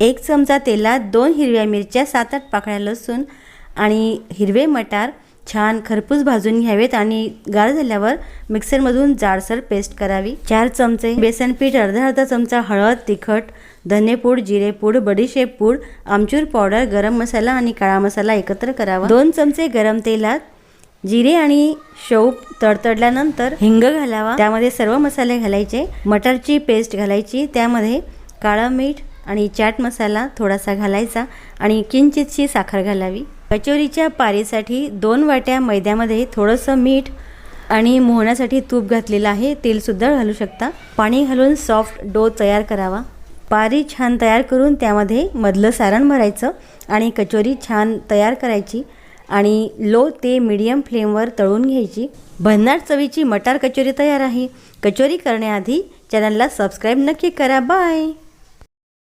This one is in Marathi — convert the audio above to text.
एक चमचा तेलात दोन हिरव्या मिरच्या सात आठ पाकळ्या लसूण आणि हिरवे मटार छान खरपूस भाजून घ्यावेत आणि गार झाल्यावर मिक्सरमधून जाडसर पेस्ट करावी. चार चमचे बेसन पीठ अर्धा अर्धा चमचा हळद तिखट धनेपूड जिरेपूड बडीशेप पूड आमचूर पावडर गरम मसाला आणि काळा मसाला एकत्र करावा. दोन चमचे गरम तेलात जिरे आणि शेव तडतडल्यानंतर हिंग घालावा. त्यामध्ये सर्व मसाले घालायचे मटारची पेस्ट घालायची त्यामध्ये काळं मीठ आणि चाट मसाला थोडासा घालायचा आणि किंचितशी साखर घालावी. कचोरीच्या पारीसाठी दोन वाट्या मैद्यामध्ये थोडंसं मीठ आणि मोहण्यासाठी तूप घातलेलं आहे. तेलसुद्धा घालू शकता. पाणी घालून सॉफ्ट डो तयार करावा. पारी छान तयार करून त्यामध्ये मधलं सारण भरायचं आणि कचोरी छान तयार करायची आणि लो ते मीडियम फ्लेमवर तळून घ्यायची. भन्नाट चवीची मटार कचोरी तयार आहे. कचोरी करण्याआधी चॅनलला सबस्क्राईब नक्की करा. बाय